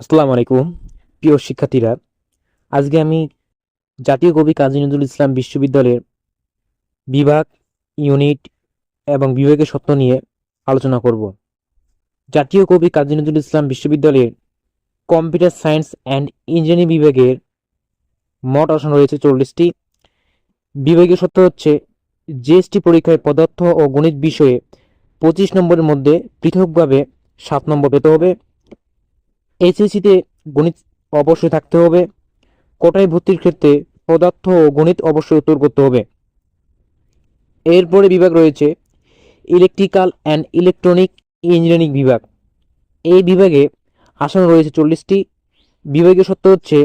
আসসালামু আলাইকুম। প্রিয় শিক্ষার্থীরা, আজকে আমি জাতীয় কবি কাজী নজরুল ইসলাম বিশ্ববিদ্যালয়ের বিভাগ, ইউনিট এবং বিভাগের সত্য নিয়ে আলোচনা করব। জাতীয় কবি কাজী নজরুল ইসলাম বিশ্ববিদ্যালয়ের কম্পিউটার সায়েন্স অ্যান্ড ইঞ্জিনিয়ারিং বিভাগের মোট আসন রয়েছে চল্লিশটি। বিভাগীয় সত্য হচ্ছে জিএসটি পরীক্ষায় পদার্থ ও গণিত বিষয়ে পঁচিশ নম্বরের মধ্যে পৃথকভাবে সাত নম্বর পেতে হবে। এইচএসসিতে গণিত অবশ্যই থাকতে হবে। কোটায় ভর্তির ক্ষেত্রে পদার্থ ও গণিত অবশ্যই উত্তর করতে হবে। এরপরে বিভাগ রয়েছে ইলেকট্রিক্যাল অ্যান্ড ইলেকট্রনিক ইঞ্জিনিয়ারিং বিভাগ। এই বিভাগে আসন রয়েছে চল্লিশটি। বিভাগীয় সত্য হচ্ছে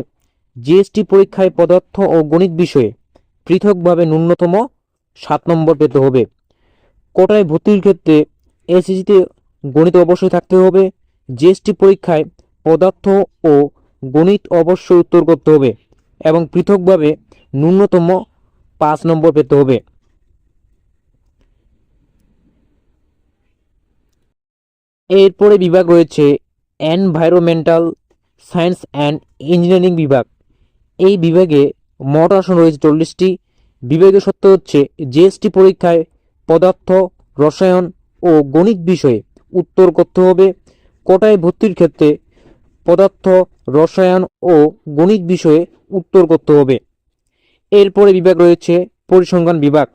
জিএসটি পরীক্ষায় পদার্থ ও গণিত বিষয়ে পৃথকভাবে ন্যূনতম সাত নম্বর পেতে হবে। কোটায় ভর্তির ক্ষেত্রে এসএসসিতে গণিত অবশ্যই থাকতে হবে। জিএসটি পরীক্ষায় পদার্থ ও গণিত অবশ্যই উত্তর করতে হবে এবং পৃথকভাবে ন্যূনতম পাঁচ নম্বর পেতে হবে। এরপরে বিভাগ রয়েছে এনভায়রনমেন্টাল সায়েন্স অ্যান্ড ইঞ্জিনিয়ারিং বিভাগ। এই বিভাগে মোট আসন রয়েছে চল্লিশটি। বিভাগীয় সত্য হচ্ছে জিএসটি পরীক্ষায় পদার্থ, রসায়ন ও গণিত বিষয়ে উত্তর করতে হবে। কোটায় ভর্তির ক্ষেত্রে পদার্থ, রসায়ন ও গণিত বিষয়ে উত্তর করতে হবে। এরপরে বিভাগ রয়েছে পরিসংখ্যান বিভাগ।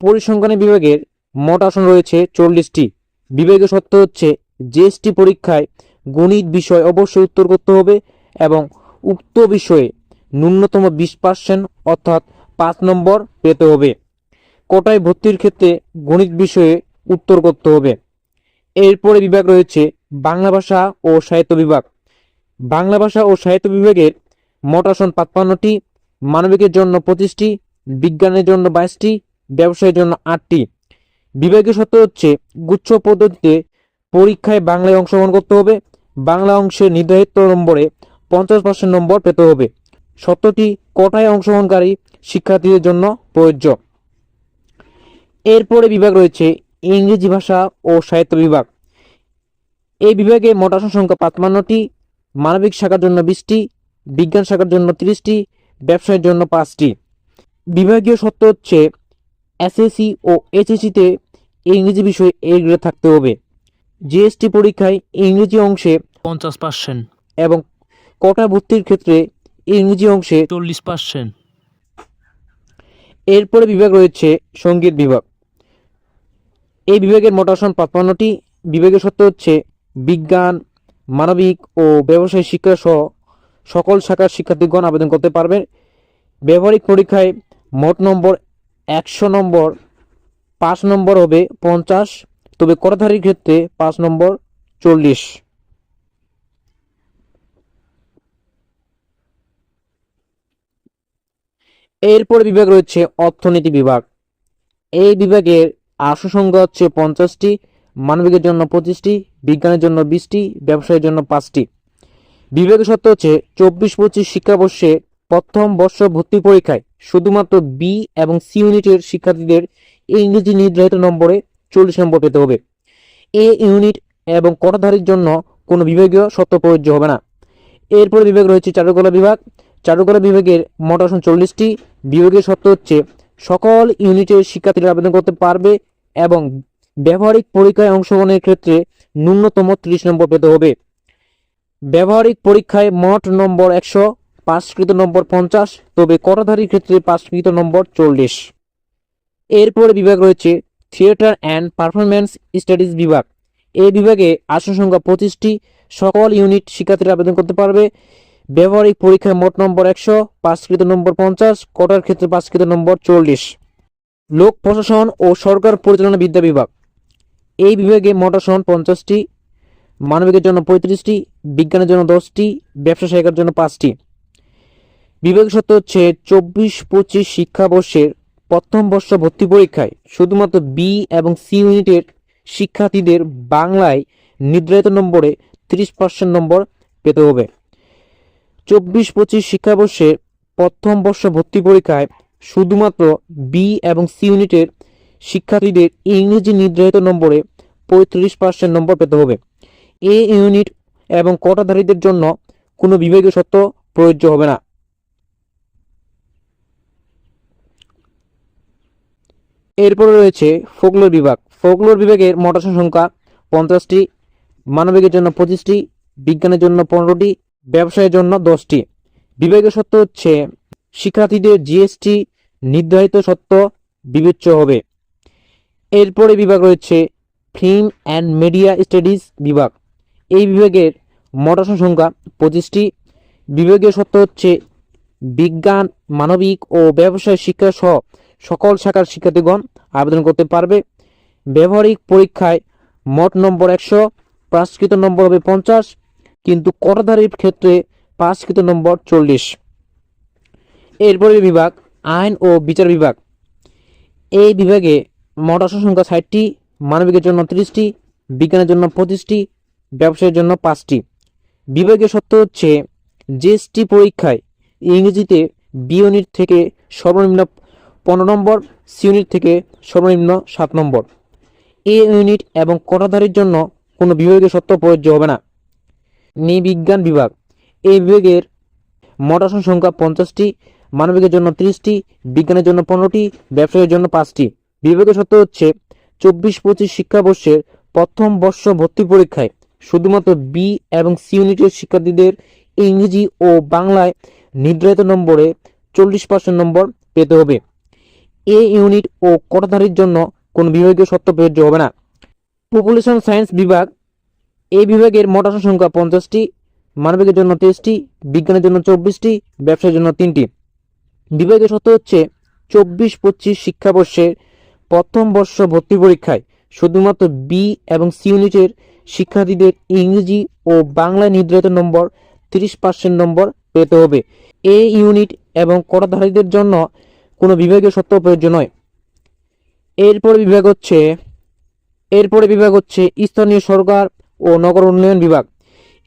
পরিসংখ্যান বিভাগের মোট আসন রয়েছে চল্লিশটি। বিভাগীয় সত্য হচ্ছে জিএসটি পরীক্ষায় গণিত বিষয় অবশ্যই উত্তর করতে হবে এবং উক্ত বিষয়ে ন্যূনতম বিশ পার্সেন্ট অর্থাৎ পাঁচ নম্বর পেতে হবে। কোটায় ভর্তির ক্ষেত্রে গণিত বিষয়ে উত্তর করতে হবে। এরপরে বিভাগ রয়েছে বাংলা ভাষা ও সাহিত্য বিভাগ। বাংলা ভাষা ও সাহিত্য বিভাগের মোট আসন পাঁচপান্নটি, মানবিকের জন্য পঁচিশটি, বিজ্ঞানের জন্য বাইশটি, ব্যবসায়ের জন্য আটটি। বিভাগীয় সত্য হচ্ছে, গুচ্ছ পদ্ধতিতে পরীক্ষায় বাংলায় অংশগ্রহণ করতে হবে, বাংলা অংশে নির্ধারিত নম্বরে পঞ্চাশ পার্সেন্ট নম্বর পেতে হবে। সত্যটি কোটায় অংশগ্রহণকারী শিক্ষার্থীদের জন্য প্রযোজ্য। এরপরে বিভাগ রয়েছে, ইংরেজি ভাষা ও সাহিত্য বিভাগ। এই বিভাগে মোট আসন সংখ্যা পাঁচপান্নটি মানবিক শাখার জন্য বিশটি বিজ্ঞান শাখার জন্য তিরিশটি ব্যবসায়ের জন্য পাঁচটি। বিভাগীয় সত্য হচ্ছে এসএসসি ও এইচএসসিতে ইংরেজি বিষয়ে এ গ্রেড থাকতে হবে। জিএসটি পরীক্ষায় ইংরেজি অংশে পঞ্চাশ পার্সেন্ট এবং কোটা ভর্তির ক্ষেত্রে ইংরেজি অংশে চল্লিশ পার্সেন্ট এরপরে বিভাগ রয়েছে সংগীত বিভাগ। এই বিভাগের মোট আসন পাঁচপান্নটি। বিভাগের সত্য হচ্ছে বিজ্ঞান মানবিক ও ব্যবসায় শিক্ষা সহ সকল শাখার শিক্ষার্থীগণ আবেদন করতে পারবে। ব্যবহারিক পরীক্ষায় মোট নম্বর একশো নম্বর, পাঁচ নম্বর হবে পঞ্চাশ, তবে করধারীর ক্ষেত্রে পাঁচ নম্বর চল্লিশ। এরপর বিভাগ রয়েছে অর্থনীতি বিভাগ। এই বিভাগের আসন সংখ্যা হচ্ছে পঞ্চাশটি। মানবিকের জন্য পঁচিশটি, বিজ্ঞানের জন্য বিশটি, ব্যবসায়ের জন্য পাঁচটি। বিভাগের সত্য হচ্ছে চব্বিশ পঁচিশ শিক্ষাবর্ষে প্রথম বর্ষ ভর্তি পরীক্ষায় শুধুমাত্র বি এবং সি ইউনিটের শিক্ষার্থীদের ইংরেজি নির্ধারিত নম্বরে চল্লিশ নম্বর পেতে হবে। এ ইউনিট এবং কটাধারীর জন্য কোনো বিভাগীয় সত্য প্রযোজ্য হবে না। এরপরে বিভাগ রয়েছে চারুকলা বিভাগ। চারুকলা বিভাগের মোট আসন চল্লিশটি। বিভাগের সত্য হচ্ছে সকল ইউনিটের শিক্ষার্থীরা আবেদন করতে পারবে এবং ব্যবহারিক পরীক্ষায় অংশগ্রহণের ক্ষেত্রে ন্যূনতম ত্রিশ নম্বর পেতে হবে। ব্যবহারিক পরীক্ষায় মোট নম্বর একশো, পাঁচকৃত নম্বর পঞ্চাশ, তবে করধারীর ক্ষেত্রে পাঁচকৃত নম্বর চল্লিশ। এরপরে বিভাগ রয়েছে থিয়েটার অ্যান্ড পারফরমেন্স স্টাডিজ বিভাগ। এই বিভাগে আসন সংখ্যা পঁচিশটি, সকল ইউনিট শিক্ষার্থীরা আবেদন করতে পারবে। ব্যবহারিক পরীক্ষায় মোট নম্বর একশো, পাঁচকৃত নম্বর পঞ্চাশ, কোটার ক্ষেত্রে পাঁচকৃত নম্বর চল্লিশ। লোক প্রশাসন ও সরকার পরিচালনা বিদ্যা বিভাগ। এই বিভাগে মোট আসন পঞ্চাশটি, মানবিকের জন্য পঁয়ত্রিশটি, বিজ্ঞানের জন্য দশটি, ব্যবসা শাখার জন্য পাঁচটি। বিভাগ সত্য হচ্ছে চব্বিশ, পঁচিশ শিক্ষাবর্ষের প্রথম বর্ষ ভর্তি পরীক্ষায় শুধুমাত্র বি এবং সি ইউনিটের শিক্ষার্থীদের বাংলায় নির্ধারিত নম্বরে তিরিশ পার্সেন্ট নম্বর পেতে হবে। চব্বিশ, পঁচিশ শিক্ষাবর্ষে প্রথম বর্ষ ভর্তি পরীক্ষায় শুধুমাত্র বি এবং সি ইউনিটের শিক্ষার্থীদের ইংরেজি নির্ধারিত নম্বরে পঁয়ত্রিশ পার্সেন্ট নম্বর পেতে হবে। এ ইউনিট এবং কোটাধারীদের জন্য কোনো বিভাগীয় সত্ত্ব প্রযোজ্য হবে না। এরপরে রয়েছে ফোকলোর বিভাগ। ফোকলোর বিভাগের মোট সংখ্যা পঞ্চাশটি, মানবিকের জন্য পঁচিশটি, বিজ্ঞানের জন্য পনেরোটি, ব্যবসায়ের জন্য দশটি। বিভাগীয় সত্ত্ব হচ্ছে, শিক্ষার্থীদের জিএসটি নির্ধারিত সত্ত্ব বিবেচ্য হবে। এরপরে বিভাগ রয়েছে ফিল্ম অ্যান্ড মিডিয়া স্টাডিজ বিভাগ। এই বিভাগের মোট সংখ্যা পঁচিশটি। বিভাগীয় সত্ত্ব হচ্ছে বিজ্ঞান, মানবিক ও ব্যবসায় শিক্ষা সহ সকল শাখার শিক্ষার্থীগণ আবেদন করতে পারবে। ব্যবহারিক পরীক্ষায় মোট নম্বর একশো, পাঁচকৃত নম্বর হবে পঞ্চাশ, কিন্তু করদারির ক্ষেত্রে পাঁচকৃত নম্বর চল্লিশ। এরপরে বিভাগ, আইন ও বিচার বিভাগ। এই বিভাগে মোট আসন সংখ্যা ষাটটি, মানবিকের জন্য ত্রিশটি, বিজ্ঞানের জন্য পঁচিশটি, ব্যবসায়ের জন্য পাঁচটি। বিভাগীয় সত্য হচ্ছে, জিএসটি পরীক্ষায় ইংরেজিতে বি ইউনিট থেকে সর্বনিম্ন পনেরো নম্বর, সি ইউনিট থেকে সর্বনিম্ন সাত নম্বর। এ ইউনিট এবং কোটাধারীর জন্য কোনো বিভাগীয় সত্য প্রযোজ্য হবে না। নৃবিজ্ঞান বিভাগ। এই বিভাগের মোট আসন সংখ্যা পঞ্চাশটি, মানবিকের জন্য ত্রিশটি, বিজ্ঞানের জন্য পনেরোটি, ব্যবসায়ের জন্য পাঁচটি। সত্য হচ্ছে চব্বিশ পঁচিশ শিক্ষাবর্ষের প্রথম বর্ষ ভর্তি পরীক্ষায় শুধুমাত্র বি এবং সি ইউনিটের শিক্ষার্থীদের ইংরেজি ও বাংলায় নির্ধারিত নম্বরে চল্লিশ পার্সেন্ট নম্বর পেতে হবে। এ ইউনিট ও কোটাধারীর জন্য কোনো বিভাগীয় সত্য প্রযোজ্য হবে না। পপুলেশন সায়েন্স বিভাগ এই বিভাগের মোট সংখ্যা পঞ্চাশটি, মানবিকের জন্য তেইশটি, বিজ্ঞানের জন্য চব্বিশটি ব্যবসার জন্য তিনটি। বিভাগীয় সত্য হচ্ছে চব্বিশ পঁচিশ শিক্ষাবর্ষের প্রথম বর্ষ ভর্তি পরীক্ষায় শুধুমাত্র বি এবং সি ইউনিটের শিক্ষার্থীদের ইংরেজি ও বাংলায় নির্ধারিত নম্বর তিরিশ পার্সেন্ট নম্বর পেতে হবে। এ ইউনিট এবং করধারীদের জন্য কোনো বিভাগীয় সত্য প্রয়োজন নয়। এরপরে বিভাগ হচ্ছে, এরপরে বিভাগ হচ্ছে স্থানীয় সরকার ও নগর উন্নয়ন বিভাগ।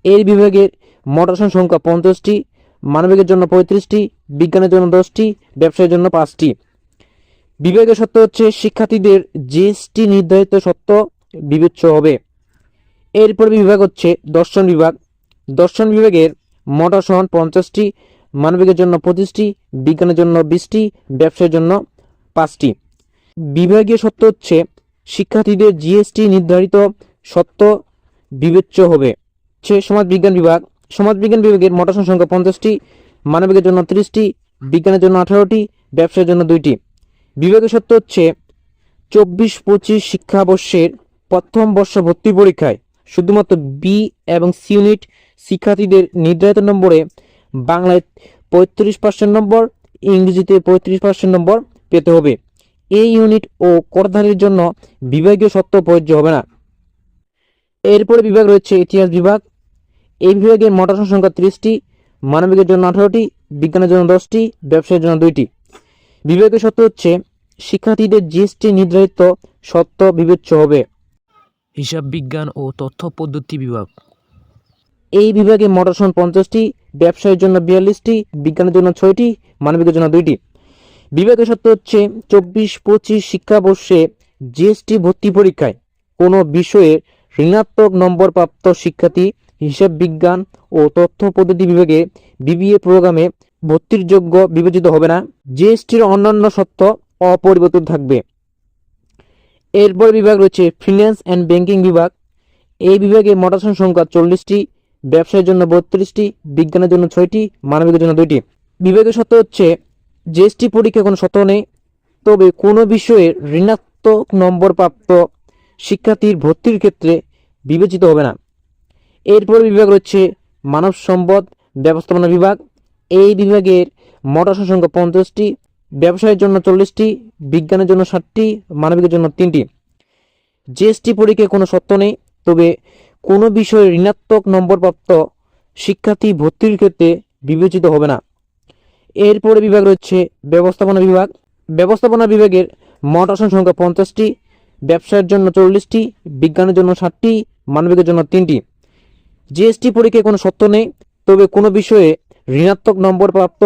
এই বিভাগের মোট সংখ্যা পঞ্চাশটি, মানবিকের জন্য পঁয়ত্রিশটি, বিজ্ঞানের জন্য দশটি, ব্যবসায়ের জন্য পাঁচটি। বিভাগের সত্য হচ্ছে, শিক্ষার্থীদের জিএসটি নির্ধারিত সত্য বিবেচ্য হবে। এরপর বিভাগ হচ্ছে দর্শন বিভাগ। দর্শন বিভাগের মোট আসন পঞ্চাশটি, মানবিকের জন্য পঁচিশটি, বিজ্ঞানের জন্য বিশটি, ব্যবসার জন্য পাঁচটি। বিভাগীয় সত্য হচ্ছে, শিক্ষার্থীদের জিএসটি নির্ধারিত সত্য বিবেচ্য হবে। হচ্ছে সমাজবিজ্ঞান বিভাগ। সমাজবিজ্ঞান বিভাগের মোট সংখ্যা পঞ্চাশটি, মানবিকের জন্য ত্রিশটি, বিজ্ঞানের জন্য আঠারোটি, ব্যবসার জন্য দুইটি। বিভাগীয় সত্য হচ্ছে, চব্বিশ পঁচিশ শিক্ষাবর্ষের প্রথম বর্ষ ভর্তি পরীক্ষায় শুধুমাত্র বি এবং সি ইউনিট শিক্ষার্থীদের নির্ধারিত নম্বরে বাংলায় পঁয়ত্রিশ পার্সেন্ট নম্বর, ইংরেজিতে পঁয়ত্রিশ পার্সেন্ট নম্বর পেতে হবে। এই ইউনিট ও করধারীর জন্য বিভাগীয় সত্য প্রযোজ্য হবে না। এরপরে বিভাগ রয়েছে ইতিহাস বিভাগ। এই বিভাগের মোট আসন সংখ্যা ত্রিশটি, মানবিকের জন্য আঠারোটি, বিজ্ঞানের জন্য দশটি, ব্যবসায়ের জন্য দুইটি। বিভাগীয় সত্য হচ্ছে শিক্ষার্থীদের জিএসটি নির্ধারিত সত্য বিবেচ্য হবে। হিসাব বিজ্ঞান ও তথ্য পদ্ধতি বিভাগ। এই বিভাগে মোট আসন পঞ্চাশটি ব্যবসায়ের জন্য বিয়াল্লিশটি বিজ্ঞানের জন্য ছয়টি মানবিকের জন্য দুইটি। বিভাগের সত্য হচ্ছে চব্বিশ পঁচিশ শিক্ষাবর্ষে জিএসটি ভর্তি পরীক্ষায় কোনো বিষয়ে ঋণাত্মক নম্বর প্রাপ্ত শিক্ষার্থী হিসাব বিজ্ঞান ও তথ্য পদ্ধতি বিভাগে বিবিএ প্রোগ্রামে ভর্তির যোগ্য বিবেচিত হবে না। জিএসটির অন্যান্য সত্য অপরিবর্তিত থাকবে। এরপর বিভাগ রয়েছে ফিন্যান্স অ্যান্ড ব্যাংকিং বিভাগ। এই বিভাগে মোটাসন সংখ্যা চল্লিশটি ব্যবসায়ের জন্য বত্রিশটি, বিজ্ঞানের জন্য ছয়টি মানবিকের জন্য দুইটি। বিভাগের সত্য হচ্ছে, জিএসটি পরীক্ষা কোনো সত্য নেই, তবে কোনো বিষয়ে ঋণাত্মক নম্বর প্রাপ্ত শিক্ষার্থীর ভর্তির ক্ষেত্রে বিবেচিত হবে না। এরপর বিভাগ রয়েছে মানব সম্পদ ব্যবস্থাপনা বিভাগ। এই বিভাগের মোট আসন সংখ্যা পঞ্চাশটি ব্যবসায়ের জন্য চল্লিশটি, বিজ্ঞানের জন্য ষাটটি, মানবিকের জন্য তিনটি। জিএসটি পরীক্ষায় কোনো সত্য নেই, তবে কোনো বিষয়ে ঋণাত্মক নম্বরপ্রাপ্ত শিক্ষার্থী ভর্তির ক্ষেত্রে বিবেচিত হবে না। এরপরে বিভাগ রয়েছে ব্যবস্থাপনা বিভাগ। ব্যবস্থাপনা বিভাগের মোট আসন সংখ্যা পঞ্চাশটি, ব্যবসায়ের জন্য চল্লিশটি, বিজ্ঞানের জন্য ষাটটি, মানবিকের জন্য তিনটি। জিএসটি পরীক্ষায় কোনো সত্য নেই, তবে কোনো বিষয়ে ঋণাত্মক নম্বর প্রাপ্ত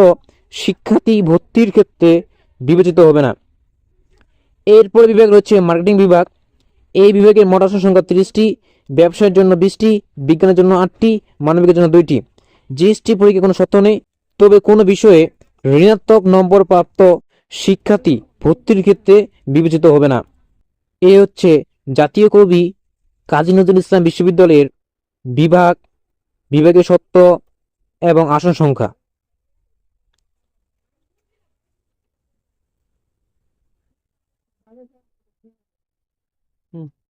শিক্ষার্থী ভর্তির ক্ষেত্রে বিবেচিত হবে না। এরপর বিভাগ রয়েছে মার্কেটিং বিভাগ। এই বিভাগের মোট আসন সংখ্যা তিরিশটি, ব্যবসায়ের জন্য বিশটি, বিজ্ঞানের জন্য আটটি, মানবিকের জন্য দুইটি। জিএসটি পরীক্ষা কোনো শর্ত নেই, তবে কোনো বিষয়ে ঋণাত্মক নম্বর প্রাপ্ত শিক্ষার্থী ভর্তির ক্ষেত্রে বিবেচিত হবে না। এ হচ্ছে জাতীয় কবি কাজী নজরুল ইসলাম বিশ্ববিদ্যালয়ের বিভাগ, বিভাগের সত্য এবং আসন সংখ্যা।